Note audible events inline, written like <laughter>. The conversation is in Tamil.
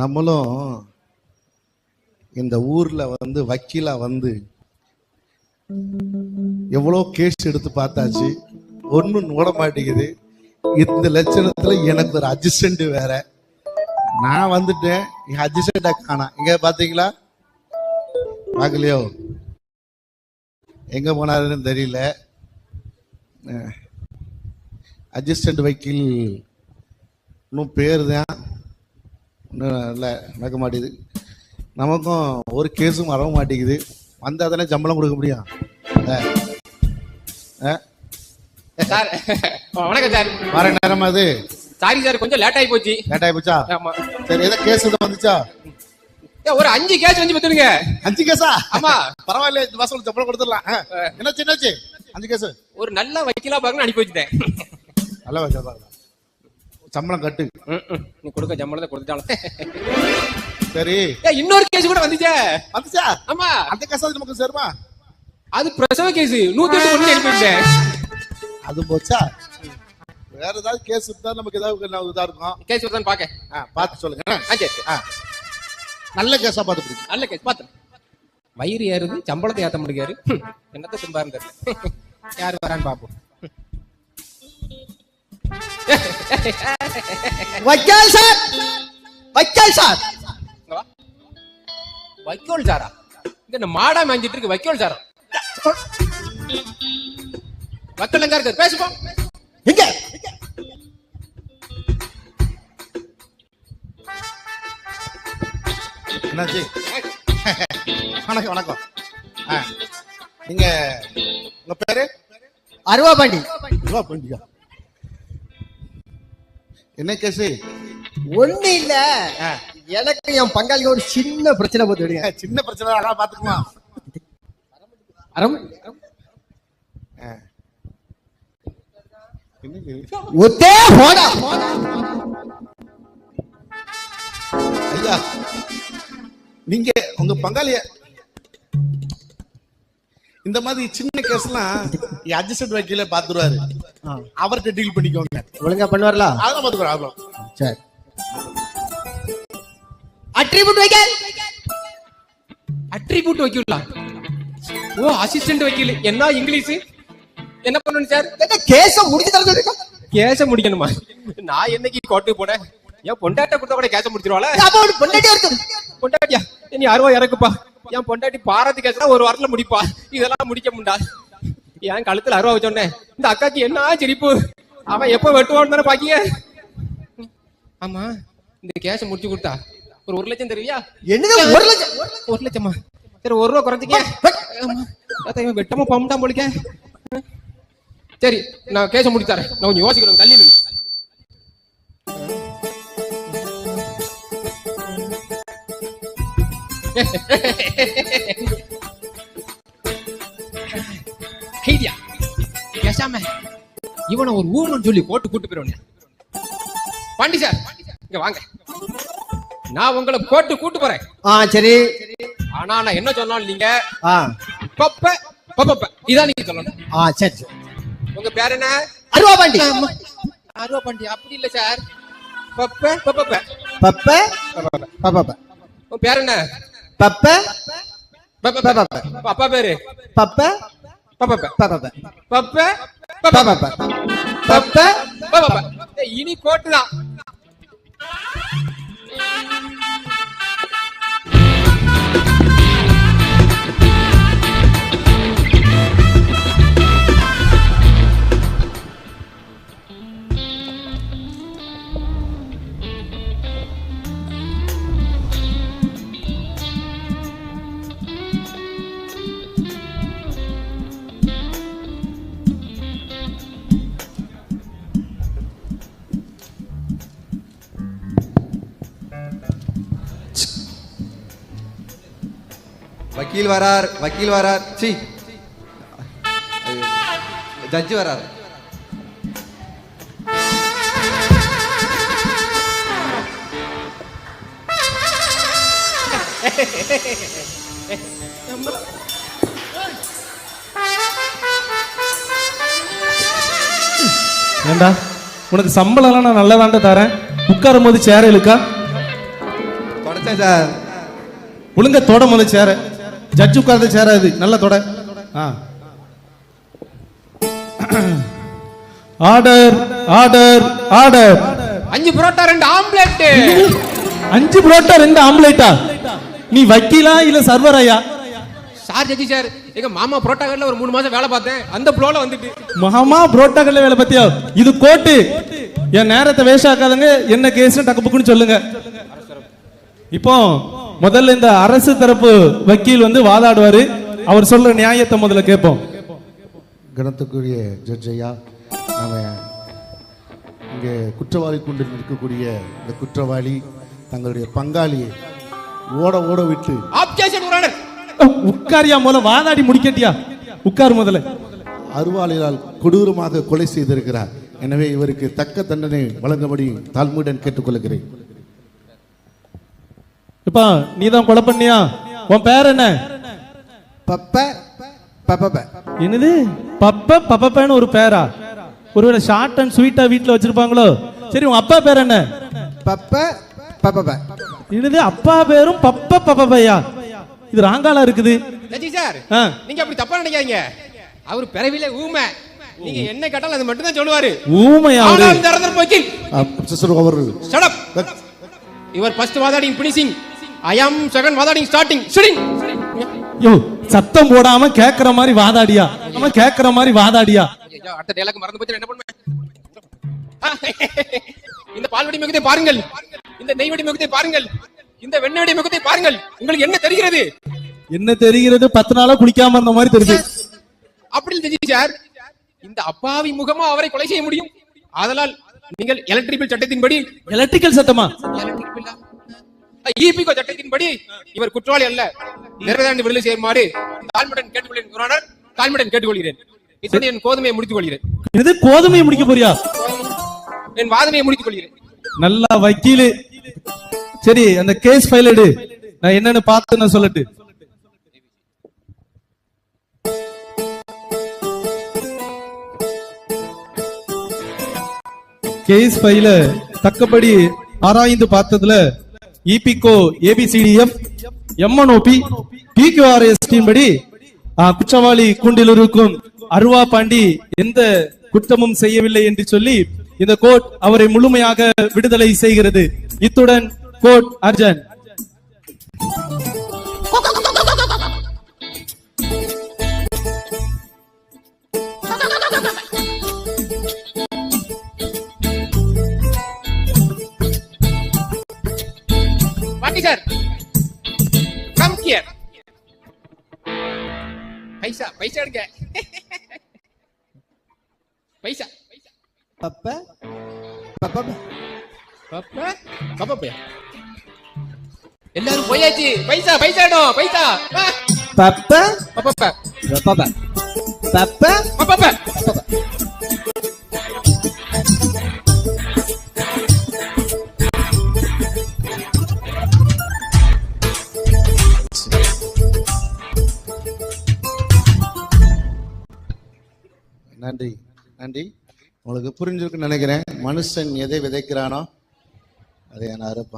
நம்மளும் இந்த ஊர்ல வந்து வக்கீலா வந்து எவ்வளோ கேஸ் எடுத்து பார்த்தாச்சு. ஒன்றும் நோட மாட்டேங்குது. இந்த லட்சணத்துல எனக்கு ஒரு அட்ஜஸ்டன்ட் வேற. நான் வந்துட்டேன். என் அட்ஜஸ்டண்டா காணா. இங்க பாத்தீங்களா? பார்க்கலையோ? எங்க போனாருன்னு தெரியல. அட்ஜஸ்டன்ட் வக்கீல் இன்னும் பேர் தான். இல்லை நடக்க மாட்டேங்குது. நமக்கும் ஒரு கேஸும் வர மாட்டேங்குது. வந்தால் தானே சம்பளம் கொடுக்க முடியும். சார் வணக்கம் சார். வர நேரம் அது சாரி சார் கொஞ்சம் லேட் ஆகி போச்சு. லேட் ஆகி போச்சா? ஆமா. சரி ஏதோ கேஸ் எதுவும் வந்துச்சா? ஏ, ஒரு அஞ்சு கேஸ் வந்து பத்துருங்க அஞ்சு கேஸா ஆமா. பரவாயில்ல இந்த மாசம் சம்பளம் கொடுத்துடலாம். என்னாச்சு என்னாச்சு? அஞ்சு கேஸ் ஒரு நல்ல வக்கீலா பாருங்க அனுப்பி வச்சுட்டேன். நல்லா வச்சா பாருங்க சம்பளம் கட்டு. நீ கொடுக்க சம்பளத்தை கொடுத்துட்டாலும். சரி. இன்னொரு கேஸ் கூட வந்துச்சே. வந்துச்சா? ஆமா. அந்த கேஸ் நமக்கு சேருமா? அது பிரசவ கேஸ் நூத்தி எட்டு வச்சிட்டேன் அது போச்சா? வேற ஏதாவது கேஸ் இருந்தா நமக்கு ஏதாவது இதா இருக்கும். கேஸ் வருதான்னு பாக்க ஆ, பார்த்து சொல்லுங்க. நல்ல கேஸா பார்த்து நல்ல கேஸ் பாத்து வயிறு ஏறுது சம்பளத்தை ஏத்த முடியாது என்னத்த தும்பா இருந்தாரு யாரு வரான்னு பாப்போம். வக்கீல் சார். வக்கீல் சார். இங்க. வைக்கோல் சாரா? இங்க என்ன மாடா மேஞ்சிட்டு இருக்கு வைக்கோல் சாரா? வக்கல் எங்க இருக்கு? பேசுப்பா. எங்க என்னாச்சு? வணக்கம் வணக்கம். நீங்க உங்க பேரு? அருவா பாண்டி வா பண்டிகா. என்ன கேஸ் ஒண்ணு இல்ல எனக்கு என் பங்காளிக்கு ஒரு சின்ன பிரச்சனை போட்டு விடுங்க. <laughs> சின்ன பிரச்சனை அழகா பாத்துக்கலாம்? ஒத்தே போடா. ஐயா நீங்க உங்க பங்காளிய இந்த மாதிரி சின்ன கேஸ்லாம் அட்ஜஸ்ட் வக்கீல பாத்துருவாரு அவர்கிட்ட டீல் பண்ணிக்கோங்க. ஒழுங்கா பண்ணுவார்ல? அதெல்லாம் பாத்துக்கிறோம் அவ்வளோ சரி. அட்ரிபியூட் வைக்கல். அட்ரிபியூட் வைக்கலாம் ஓ அசிஸ்டன்ட் வக்கீல் என்ன இங்கிலீஷ்? என்ன பண்ணணும் சார்? கேஸ முடிச்சு தர சொல்லுங்க கேஸ முடிக்கணுமா? நான் என்னைக்கு கோர்ட்டுக்கு போனேன்? என் பொண்டாட்ட கொடுத்தா கூட கேஸ முடிச்சிருவாள? அப்ப ஒரு பொண்டாட்டி இருக்கு? பொண்டாட்டியா? நீ அருவா இறக்குப்பா. என் பொண்டாட்டி பாரதி கேஸ்னா ஒரு வாரத்துல முடிப்பா. இதெல்லாம் முடிக்க முடியா என் கழுத்துல அருவா வச்சோன்னே இந்த அக்காக்கு என்ன சிரிப்பு? அவன் எப்ப வெட்டுவான்னு தானே பாக்கிய ஆமா இந்த கேஸ் முடிச்சு கொடுத்தா ஒரு ஒரு லட்சம் தருவியா என்னது ஒரு லட்சம் ஒரு லட்சமா சரி ஒரு ரூபா குறைச்சிக்க. அதான் இவன் வெட்டமா பம்ட்டான் போலிக்க சரி நான் கேஸ முடிச்சு தரேன் நான் கொஞ்சம் யோசிக்கிறேன் தள்ளி நில்லு. ஐடியா பேசாம இவனை ஒரு ஊமன் சொல்லி போட்டு கூட்டு போயிருவனே பாண்டி சார் இங்க வாங்க. நான் உங்களை போட்டு கூட்டு போறேன். ஆ சரி. ஆனா நான் என்ன சொன்னாலும் நீங்க ஆ. பப்ப பப்ப இதான் நீங்க சொல்லணும். ஆ சரி சரி. உங்க பேர் என்ன? அருவா பாண்டி. அருவா பாண்டி. அப்படி இல்ல சார். பப்ப பப்ப பப்ப பப்ப உன் பேர் என்ன? பப்ப பப்ப பப்ப அப்பா பேரு? பப்ப பப்ப பப்ப பப்ப இனி கோட்டு வக்கீல் வரார் வக்கீல் வரார். சி. ஜட்ஜி வரார். ஏண்டா? உனக்கு சம்பளம்லாம் நான் நல்லதாண்ட தரேன். உட்காரும் போது சேர இழுக்கா? தொடச்சேன் சார். ஒழுங்க தொட முதல்ல சேர ஜட்ஜு உட்கார்ந்த சேர இது நல்ல தொட. ஆ. ஆர்டர் ஆர்டர் ஆர்டர் அஞ்சு புரோட்டா ரெண்டு ஆம்லெட் அஞ்சு புரோட்டா ரெண்டு ஆம்லேட்டா? நீ வக்கீலா இல்ல சர்வரையா? சார் ஜட்ஜி சார் எங்க மாமா புரோட்டா கடையில ஒரு மூணு மாசம் வேலை பார்த்தேன். அந்த ப்ளோல வந்துட்டு. மகமா புரோட்டாக்கள்ல வேலை பத்தியா இது கோட்டு. என் நேரத்தை வேஸ்ட் ஆக்காதங்க. என்ன கேஸ் டக்கு புக்குன்னு சொல்லுங்க. இப்போ முதல்ல இந்த அரசு தரப்பு வக்கீல் வந்து வாதாடுவாரு. அவர் சொல்ற நியாயத்தை முதல்ல கேட்போம். கணத்துக்குரிய ஜட்ஜ் ஐயா நம்ம இங்கே குற்றவாளி கொண்டு இருக்கக்கூடிய இந்த குற்றவாளி தங்களுடைய பங்காளியை ஓட ஓட விட்டு உட்காரியா முதல்ல வாதாடி முடிக்கட்டியா? உட்கார் முதல்ல. அருவாளினால் கொடூரமாக கொலை செய்திருக்கிறார். எனவே இவருக்கு தக்க தண்டனை வழங்கும்படி தாழ்மையுடன் கேட்டுக்கொள்கிறேன். இப்பா நீ தான் கொலை பண்ணியா? உன் பேர் என்ன? பப்ப பப்ப என்னது? பப்ப பப்பப்பன்னு ஒரு பேரா? ஒருவேளை ஷார்ட் அண்ட் ஸ்வீட்டா வீட்ல வச்சிருப்பாங்களோ? சரி உன் அப்பா பேர் என்ன? பப்ப பப்ப என்னது? அப்பா பேரும் பப்ப பப்பப்பையா? இது ராங்காலா இருக்குது. ஜட்ஜி சார் ஆ. நீங்க அப்படி தப்பா நினைக்காதீங்க. அவர் பிறவிலே ஊமை. நீங்க என்ன கேட்டாலும் அது மட்டும் தான் சொல்லுவாரு. ஊமையா அவரு? யுவர் ஃபர்ஸ்ட் வாதாடிங் பினிஷிங் ஐ ஆம் செகண்ட் வாதாடிங் ஸ்டார்டிங் சிட்டிங் யோ சத்தம் போடாம கேக்குற மாதிரி வாதாடியா? நம்ம கேக்குற மாதிரி வாதாடியா? அடுத்த டயலாக் மறந்து போச்சு என்ன பண்ணுவேன்? இந்த பால்வடி முகத்தை பாருங்கள். இந்த நெய்வடி முகத்தை பாருங்கள். இந்த வெண்ணெய் முகத்தை பாருங்கள். உங்களுக்கு என்ன தெரிகிறது? என்ன தெரிகிறது? பத்து நாளா குளிக்காம இருந்த மாதிரி தெரியுது. அப்படி ஜட்ஜி சார் இந்த அப்பாவி முகமா அவரை கொலை செய்ய முடியும்? ஆதலால் நீங்கள் எலக்ட்ரிபிள் சட்டத்தின்படி எலக்ட்ரிக்கல் சத்தமா ஈபிகோ சட்டத்தின்படி இவர் குற்றவாளி அல்ல. நிறைவேறாண்டு விடுதலை செய்யுமாறு தாழ்மையுடன் கேட்டுக்கொள்கிறேன். தாழ்மையுடன் கேட்டுக்கொள்கிறேன். இத்துடன் என் கோதுமையை முடித்துக் கொள்கிறேன் இது கோதுமையை முடிக்க போறியா? என் வாதமையை முடித்துக் கொள்கிறேன் நல்லா வக்கீலு. சரி அந்த கேஸ் ஃபைல் எடு. நான் என்னன்னு பார்த்து நான் சொல்லட்டு. கேஸ் ஃபைல தக்கபடி ஆராய்ந்து பார்த்ததுல இபிகோ ஏபிசிடிஎஃப் எம்என்ஓபி பிக்யூஆர்எஸ் படி குற்றவாளி கூண்டில் இருக்கும் அருவா பாண்டி எந்த குற்றமும் செய்யவில்லை என்று சொல்லி இந்த கோர்ட் அவரை முழுமையாக விடுதலை செய்கிறது. இத்துடன் court Arjun sir come here பைசா பைசா எடுங்க பைசா பப்ப பப்ப பப்பா பப்பா எல்லாரும் போயாச்சு பைசா பைசா இடம் பைசா ஆ, பப்ப பப்பா பப்ப பப்ப பப்பா நன்றி. நன்றி. உங்களுக்கு புரிஞ்சிருக்குன்னு நினைக்கிறேன். மனுஷன் எதை விதைக்கிறானோ அதை நான் அறுப்பான்.